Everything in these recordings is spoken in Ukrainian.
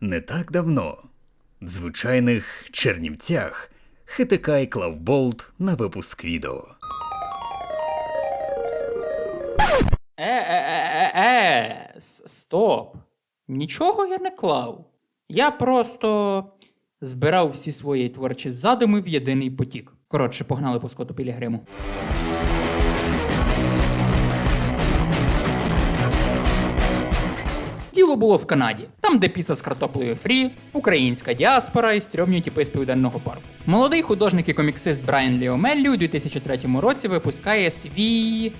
Не так давно в звичайних Чернівцях Хитикай клав болт на випуск відео. Е-е-е-е, с- стоп. Нічого я не клав. Я просто збирав всі свої творчі задуми в єдиний потік. Коротше, погнали по скоту Пілігриму. Діло було в Канаді, там, де піца з картоплею фрі, українська діаспора і стрьомні тіпи з південного парку. Молодий художник і коміксист Брайан Ліомеллі у 2003 році випускає свій.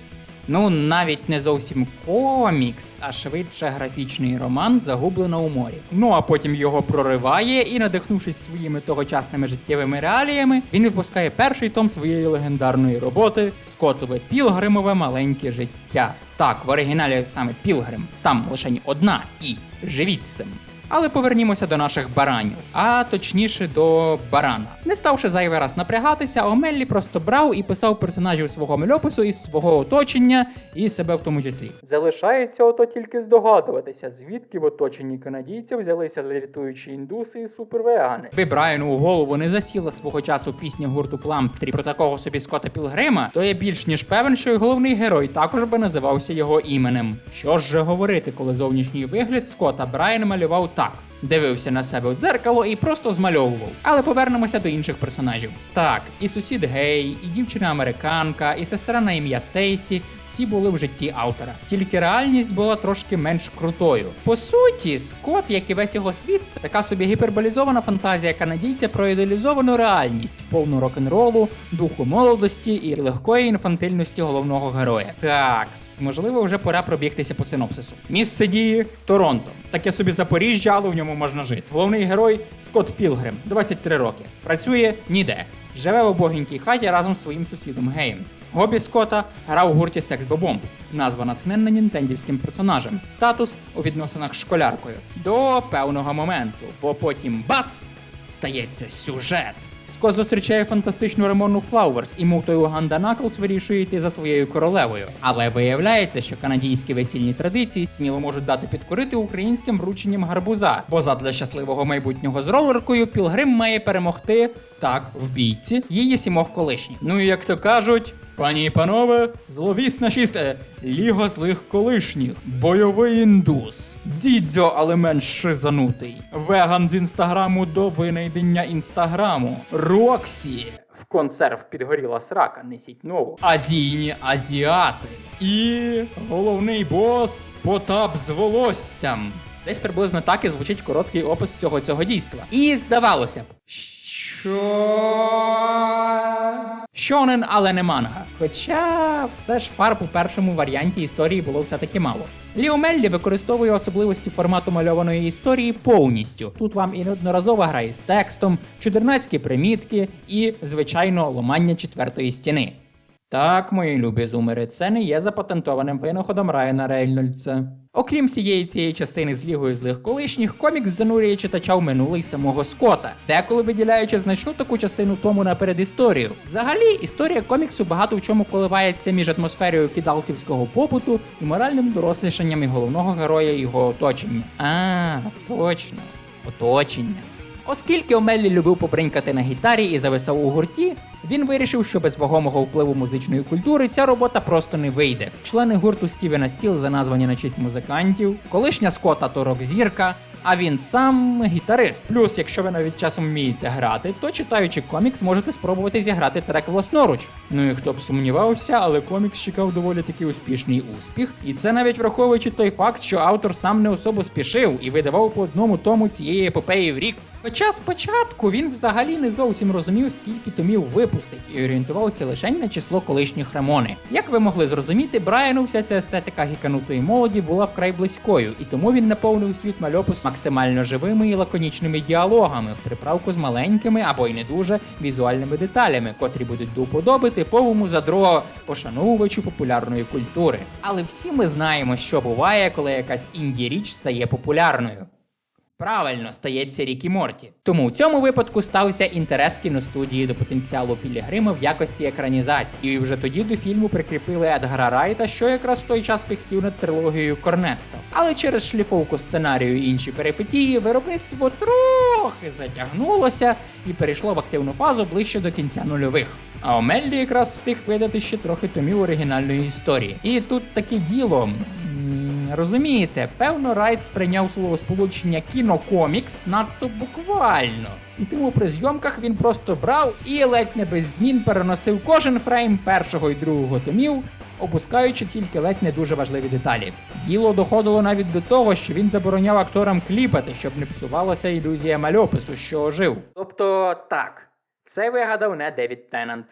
Ну, навіть не зовсім комікс, а швидше графічний роман Загублена у морі. Ну а потім його прориває і, надихнувшись своїми тогочасними життєвими реаліями, він випускає перший том своєї легендарної роботи Скотове Пілгримове маленьке життя. Так, в оригіналі саме Пілгрим, там лише одна і живіть з цим. Але повернімося до наших баранів, а точніше до барана. Не ставши зайвий раз напрягатися, Омеллі просто брав і писав персонажів свого мальопису із свого оточення і себе в тому числі. Залишається ото тільки здогадуватися, звідки в оточенні канадійців взялися літуючі індуси і супервегани. Ви Брайану у голову не засіла свого часу пісня гурту Пламптрі про такого собі Скотта Пілгрима, то я більш ніж певен, що й головний герой також би називався його іменем. Що ж же говорити, коли зовнішній вигляд Скотта Брайан малював так. Дивився на себе в дзеркало і просто змальовував. Але повернемося до інших персонажів. Так, і сусід гей, і дівчина-американка, і сестра на ім'я Стейсі всі були в житті автора. Тільки реальність була трошки менш крутою. По суті, Скотт, як і весь його світ, це така собі гіперболізована фантазія канадійця про ідеалізовану реальність, повну рок-н-ролу, духу молодості і легкої інфантильності головного героя. Так, можливо, вже пора пробігтися по синопсису. Місце дії Торонто. Таке собі Запоріжжя, але в ньому можна жити. Головний герой Скотт Пілгрим, 23 роки. Працює ніде. Живе в обогенькій хаті разом з своїм сусідом Геєм. Гобі Скотта грав у гурті Секс Бобомб, Назва натхненна нінтендівським персонажем. Статус у відносинах з школяркою. До певного моменту, бо потім бац! Стається сюжет. Скотт зустрічає фантастичну Ремону Флауерс, і мовтою Ганда Наклс вирішує йти за своєю королевою. Але виявляється, що канадійські весільні традиції сміло можуть дати підкорити українським врученням гарбуза, бо задля щасливого майбутнього з ролеркою Пілгрим має перемогти так в бійці її сімох колишніх. Ну і як то кажуть. Пані і панове, зловісна шісте, ліга злих колишніх, бойовий індус, дідзьо, але менш шизанутий, веган з інстаграму до винайдення інстаграму, Роксі. В консерв підгоріла срака, несіть нову. Азійні азіати. І головний бос Потап з волоссям. Десь приблизно так і звучить короткий опис всього цього дійства. І здавалося б, що. Шонен, але не манга. Хоча все ж фарб у першому варіанті історії було все-таки мало. Ліо Меллі використовує особливості формату мальованої історії повністю. Тут вам і неодноразова гра із текстом, чудернацькі примітки і, звичайно, ломання четвертої стіни. Так, мої любі зумери, це не є запатентованим винаходом Райана Рейнольдса. Окрім всієї цієї частини з лігою злих колишніх, комікс занурює читача в минулий самого Скотта, деколи виділяючи значну таку частину тому на передісторію. Взагалі, історія коміксу багато в чому коливається між атмосферою кідалтівського побуту і моральним дорослішанням і головного героя і його оточення. А, точно, оточення. Оскільки Омеллі любив попринькати на гітарі і зависав у гурті, він вирішив, що без вагомого впливу музичної культури ця робота просто не вийде. Члени гурту Стівена Стіл заназвані на честь музикантів, колишня Скотта то рок-зірка, а він сам гітарист. Плюс, якщо ви навіть часом вмієте грати, то читаючи комікс, можете спробувати зіграти трек власноруч. Ну і хто б сумнівався, але комікс чекав доволі таки успішний успіх. І це навіть враховуючи той факт, що автор сам не особо спішив і видавав по одному тому цієї епопеї в рік. Хоча спочатку він взагалі не зовсім розумів, скільки томів випустить, і орієнтувався лише на число колишніх Ремони. Як ви могли зрозуміти, Брайану вся ця естетика гіканутої молоді була вкрай близькою, і тому він наповнив світ мальопис максимально живими і лаконічними діалогами в приправку з маленькими або й не дуже візуальними деталями, котрі будуть до уподоби типовому задро пошановувачу популярної культури. Але всі ми знаємо, що буває, коли якась інді річ стає популярною. Правильно стається Рік і Морті. Тому в цьому випадку стався інтерес кіностудії до потенціалу Пілігрима в якості екранізації. І вже тоді до фільму прикріпили Едгара Райта, що якраз в той час пихтів над трилогією Корнетто. Але через шліфовку сценарію і інші перипетії виробництво трохи затягнулося і перейшло в активну фазу ближче до кінця нульових. А Омеллі якраз встиг видати ще трохи томів оригінальної історії. І тут таке діло. Розумієте, певно, Райт сприйняв словосполучення кінокомікс надто буквально. І тому при зйомках він просто брав і ледь не без змін переносив кожен фрейм першого і другого томів, опускаючи тільки ледь не дуже важливі деталі. Діло доходило навіть до того, що він забороняв акторам кліпати, щоб не псувалася ілюзія мальопису, що ожив. Тобто так, це вигадав не Девід Теннант.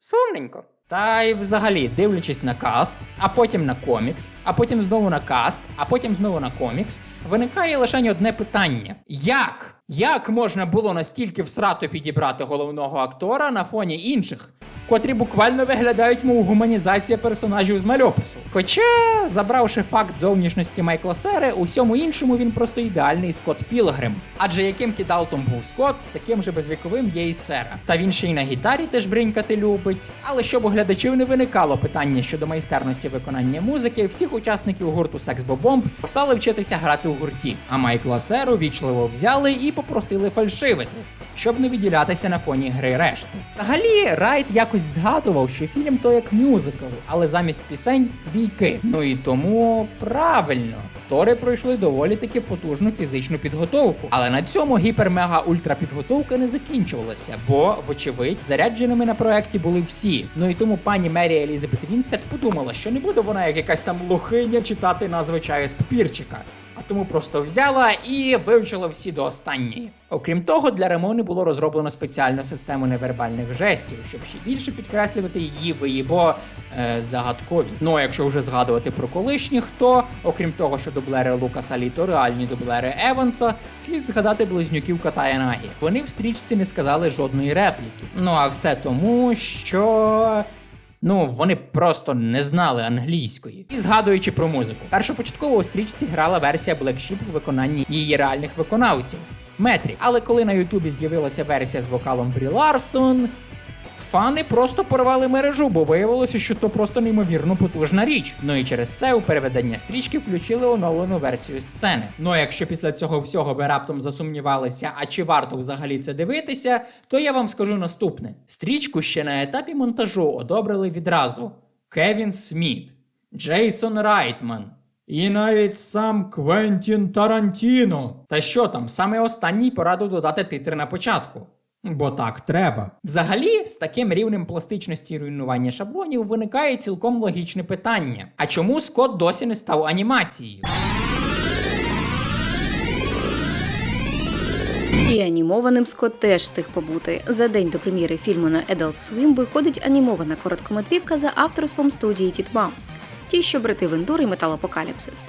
Сумненько. Та й взагалі, дивлячись на каст, а потім на комікс, а потім знову на каст, а потім знову на комікс, виникає лише одне питання: як? Як можна було настільки всрато підібрати головного актора на фоні інших, котрі буквально виглядають мов гуманізація персонажів з мальопису? Хоча, забравши факт зовнішності Майкла Сери, у всьому іншому він просто ідеальний Скотт Пілгрим. Адже яким кідалтом був Скотт, таким же безвіковим є і Сера. Та він ще й на гітарі теж бринькати любить. Але щоб у глядачів не виникало питання щодо майстерності виконання музики, всіх учасників гурту Секс Бомб послали вчитися грати у гурті. А Майкла Серу вічливо взяли і попросили фальшивити, щоб не виділятися на фоні гри решти. Взагалі, Райт якось згадував, що фільм то як мюзикл, але замість пісень бійки. Ну і тому правильно. Актори пройшли доволі таки потужну фізичну підготовку. Але на цьому гіпер-мега-ультра підготовка не закінчувалася, бо, вочевидь, зарядженими на проекті були всі. Ну і тому пані Мері Елізабет Вінстед подумала, що не буде вона як якась там лохиня читати назви чаю з папірчика. А тому просто взяла і вивчила всі до останньої. Окрім того, для Ремони було розроблено спеціальну систему невербальних жестів, щоб ще більше підкреслювати її виїбо е, загадковість. Ну а якщо вже згадувати про колишніх, то окрім того, що дублери Лукаса Лі то реальні дублери Еванса, слід згадати близнюків Кота і. Вони в стрічці не сказали жодної репліки. Ну а все тому, що. Ну, вони просто не знали англійської. І згадуючи про музику, першопочатково у стрічці грала версія Black Sheep у виконанні її реальних виконавців Метрі. Але коли на Ютубі з'явилася версія з вокалом Брі Ларсон, фани просто порвали мережу, бо виявилося, що то просто неймовірно потужна річ. Ну і через це у переведення стрічки включили оновлену версію сцени. Ну а якщо після цього всього ви раптом засумнівалися, а чи варто взагалі це дивитися, то я вам скажу наступне: стрічку ще на етапі монтажу одобрили відразу Кевін Сміт, Джейсон Райтман. І навіть сам Квентін Тарантіно. Та що там, саме останній порадив додати титр на початку. Бо так треба. Взагалі, з таким рівнем пластичності руйнування шаблонів виникає цілком логічне питання: а чому Скотт досі не став анімацією? І анімованим Скотт теж встиг побути. За день до прем'єри фільму на Adult Swim виходить анімована короткометрівка за авторством студії Тіт Маус. Ті, що брати Вендур і Металопокаліпсис.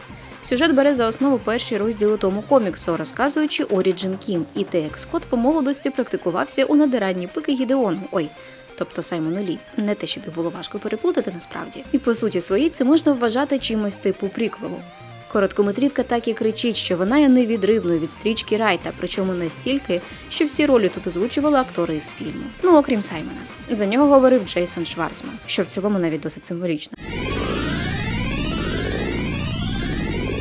Сюжет бере за основу перші розділи тому коміксу, розказуючи Оріджин Кім і те, як Скотт по молодості практикувався у надиранні пики Гідеону. Ой. Тобто Саймону Лі, не те, щоб їх було важко переплутати насправді. І по суті своїй це можна вважати чимось типу приквелу. Короткометрівка так і кричить, що вона є невідривною від стрічки Райта, причому настільки, що всі ролі тут озвучували актори із фільму. Ну окрім Саймона. За нього говорив Джейсон Шварцман, що в цілому навіть досить символічно.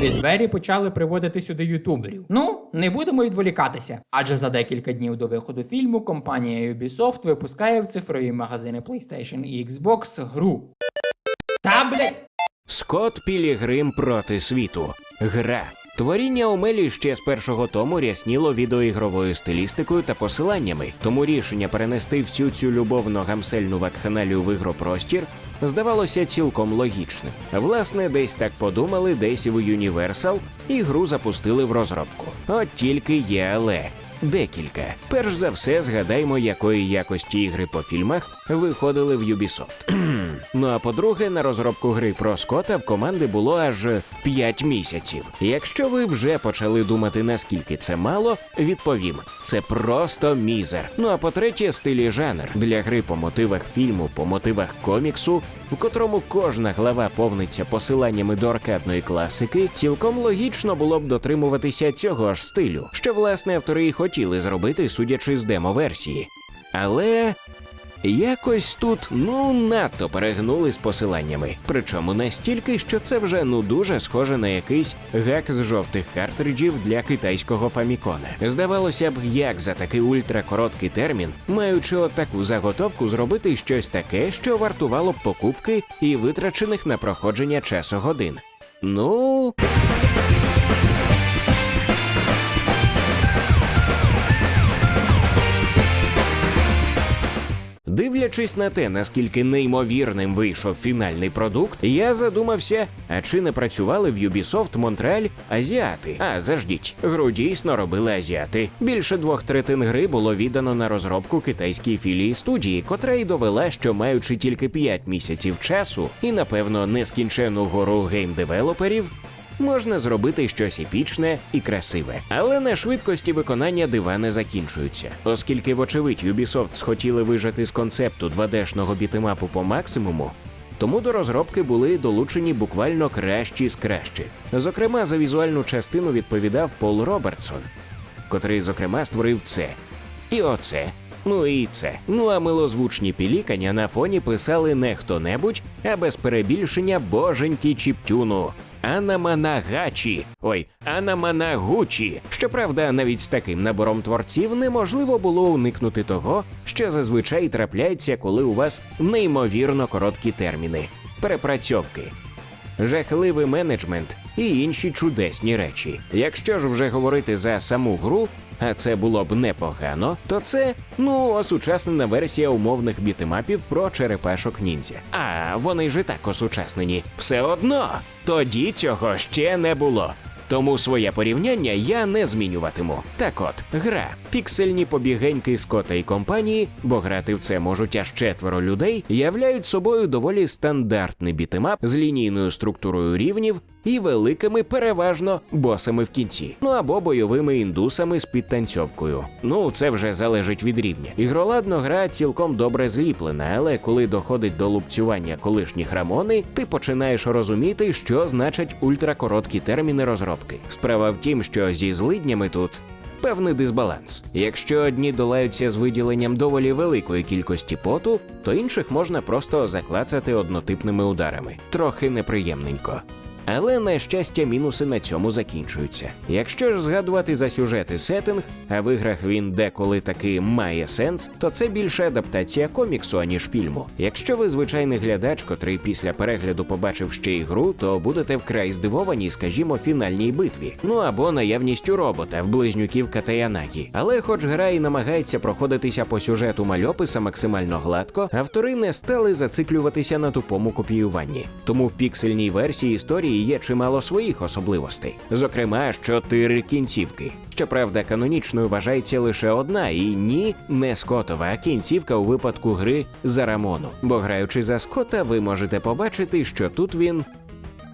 Під двері почали приводити сюди ютуберів. Ну, не будемо відволікатися. Адже за декілька днів до виходу фільму компанія Ubisoft випускає в цифрові магазини PlayStation і Xbox гру. Та блядь! Скот Пілігрим проти світу. Гра. Творіння Омелі ще з першого тому рясніло відеоігровою стилістикою та посиланнями, тому рішення перенести всю цю любовно-гамсельну вакханалію в ігропростір здавалося цілком логічним. Власне, десь так подумали, десь в Universal і гру запустили в розробку. От тільки є але. Декілька. Перш за все, згадаймо, якої якості ігри по фільмах виходили в Ubisoft. Ну а по-друге, на розробку гри про Скота в команди було аж 5 місяців. Якщо ви вже почали думати, наскільки це мало, відповім, це просто мізер. Ну а по-третє, стиль і жанр для гри по мотивах фільму, по мотивах коміксу, в котрому кожна глава повниться посиланнями до аркадної класики, цілком логічно було б дотримуватися цього ж стилю, що власне автори і хотіли зробити, судячи з демо-версії. Але якось тут ну надто перегнули з посиланнями. Причому настільки, що це вже ну дуже схоже на якийсь гак з жовтих картриджів для китайського фамікона. Здавалося б, як за такий ультракороткий термін, маючи от таку заготовку, зробити щось таке, що вартувало б покупки і витрачених на проходження часу годин. Ну. Дивлячись на те, наскільки неймовірним вийшов фінальний продукт, я задумався, а чи не працювали в Ubisoft Montreal азіати? А заждіть, гру дійсно робили азіати. Більше двох третин гри було віддано на розробку китайській філії студії, котра й довела, що маючи тільки 5 місяців часу і напевно нескінчену гору геймдевелоперів, можна зробити щось епічне і красиве. Але на швидкості виконання дива не закінчуються, оскільки, вочевидь, Ubisoft схотіли вижати з концепту 2D-шного бітемапу по максимуму. Тому до розробки були долучені буквально кращі з кращих. Зокрема, за візуальну частину відповідав Пол Робертсон, котрий, зокрема, створив це. І оце. Ну і це. Ну а милозвучні пілікання на фоні писали не хто-небудь, а без перебільшення боженьки Чіптюну. Анаманагачі, ой, Анаманагучі. Щоправда, навіть з таким набором творців неможливо було уникнути того, що зазвичай трапляється, коли у вас неймовірно короткі терміни, перепрацьовки, жахливий менеджмент і інші чудесні речі. Якщо ж вже говорити за саму гру, а це було б непогано, то це ну осучаснена версія умовних бітемапів про черепашок ніндзя. А вони ж і так осучаснені. Все одно тоді цього ще не було. Тому своє порівняння я не змінюватиму. Так от, гра, піксельні побігеньки Скота і компанії, бо грати в це можуть аж четверо людей, являють собою доволі стандартний бітемап з лінійною структурою рівнів і великими переважно босами в кінці. Ну або бойовими індусами з підтанцьовкою. Ну, це вже залежить від рівня. Ігроладно гра цілком добре зліплена, але коли доходить до лупцювання колишніх рамони, ти починаєш розуміти, що значать ультракороткі терміни розробки. Справа в тім, що зі злиднями тут. Певний дисбаланс. Якщо одні долаються з виділенням доволі великої кількості поту, то інших можна просто заклацати однотипними ударами. Трохи неприємненько. Але на щастя, мінуси на цьому закінчуються. Якщо ж згадувати за сюжет і сеттинг, а в іграх він деколи таки має сенс, то це більше адаптація коміксу, аніж фільму. Якщо ви звичайний глядач, котрий після перегляду побачив ще ігру, то будете вкрай здивовані, скажімо, фінальній битві. Ну або наявністю робота в близнюків Катаянагі. Але, хоч гра і намагається проходитися по сюжету мальописа максимально гладко, автори не стали зациклюватися на тупому копіюванні. Тому в піксельній версії історії є чимало своїх особливостей, зокрема, чотири кінцівки. Щоправда, канонічною вважається лише одна, і ні, не Скотова, а кінцівка у випадку гри за Рамону. Бо граючи за Скота, ви можете побачити, що тут він.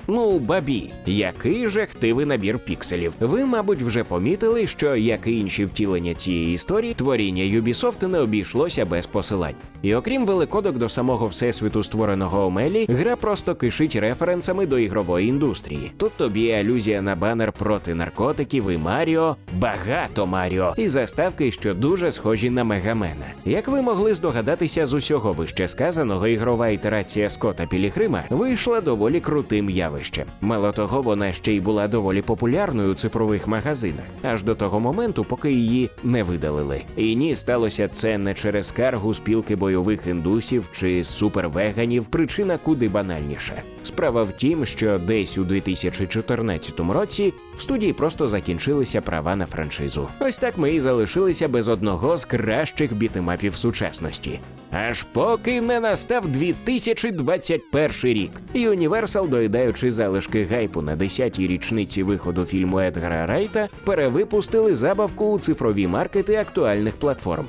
Ну, бабі, який жахтивий набір пікселів. Ви, мабуть, вже помітили, що як і інші втілення цієї історії, творіння Ubisoft не обійшлося без посилань. І окрім великодок до самого всесвіту створеного Омелі, гра просто кишить референсами до ігрової індустрії. Тут тобі алюзія на банер проти наркотиків і Маріо, багато Маріо, і заставки, що дуже схожі на Мегамена. Як ви могли здогадатися з усього вище сказаного, ігрова ітерація Скота Пілігрима вийшла доволі крутим явищем. Мало того, вона ще й була доволі популярною у цифрових магазинах, аж до того моменту, поки її не видалили. І ні, сталося це не через каргу спілки бойових індусів чи супервеганів, причина куди банальніша. Справа в тім, що десь у 2014 році в студії просто закінчилися права на франшизу. Ось так ми і залишилися без одного з кращих бітемапів сучасності. Аж поки не настав 2021 рік, і Universal, доїдаючи залишки гайпу на 10-й річниці виходу фільму Едгара Райта, перевипустили забавку у цифрові маркети актуальних платформ.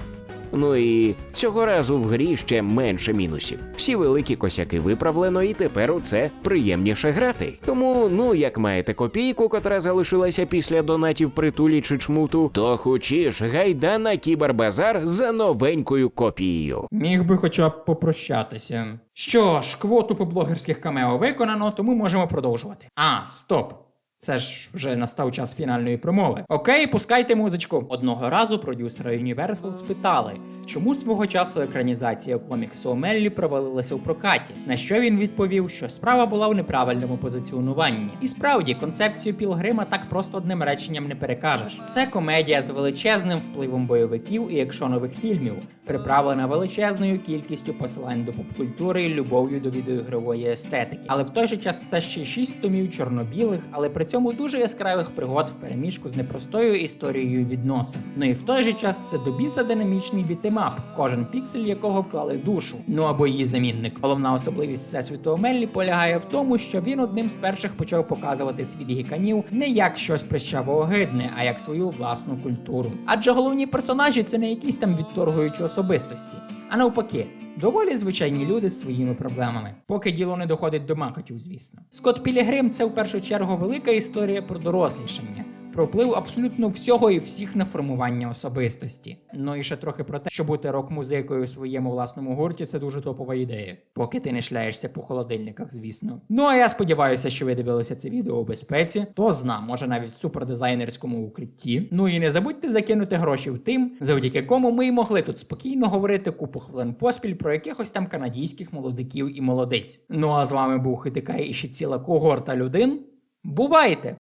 Ну і цього разу в грі ще менше мінусів. Всі великі косяки виправлено, і тепер у це приємніше грати. Тому, ну як маєте копійку, котра залишилася після донатів притулі чи чмуту, то хочеш гайда на кібербазар за новенькою копією. Міг би хоча б попрощатися. Що ж, квоту по блогерських камео виконано, тому можемо продовжувати. А, стоп. Це ж вже настав час фінальної промови. Окей, пускайте музичку. Одного разу продюсера Universal спитали, чому свого часу екранізація коміксу Меллі провалилася у прокаті. На що він відповів, що справа була в неправильному позиціонуванні. І справді, концепцію Пілгрима так просто одним реченням не перекажеш. Це комедія з величезним впливом бойовиків і екшонових фільмів, приправлена величезною кількістю посилань до попкультури і любов'ю до відеоігрової естетики. Але в той же час це ще шість томів чорно-білих, але при цьому дуже яскравих пригод в переміжку з непростою історією відносин. Ну і в той же час це до біса динамічний бітемап, кожен піксель якого вклали душу. Ну або її замінник. Головна особливість всесвіту Омеллі полягає в тому, що він одним з перших почав показувати світ гіканів не як щось прищаво огидне, а як свою власну культуру. Адже головні персонажі це не якісь там відторгуючі особистості, а навпаки, доволі звичайні люди з своїми проблемами, поки діло не доходить до макачів, звісно. Скотт Пілігрим це в першу чергу велика історія про дорослішання. Про вплив абсолютно всього і всіх на формування особистості. Ну і ще трохи про те, що бути рок-музикою у своєму власному гурті це дуже топова ідея. Поки ти не шляєшся по холодильниках, звісно. Ну а я сподіваюся, що ви дивилися це відео у безпеці. То зна, може навіть в супердизайнерському укритті. Ну і не забудьте закинути гроші в тим, завдяки кому ми й могли тут спокійно говорити купу хвилин поспіль про якихось там канадійських молодиків і молодиць. Ну а з вами був Хитикай і ще ціла когорта людин. Бувайте!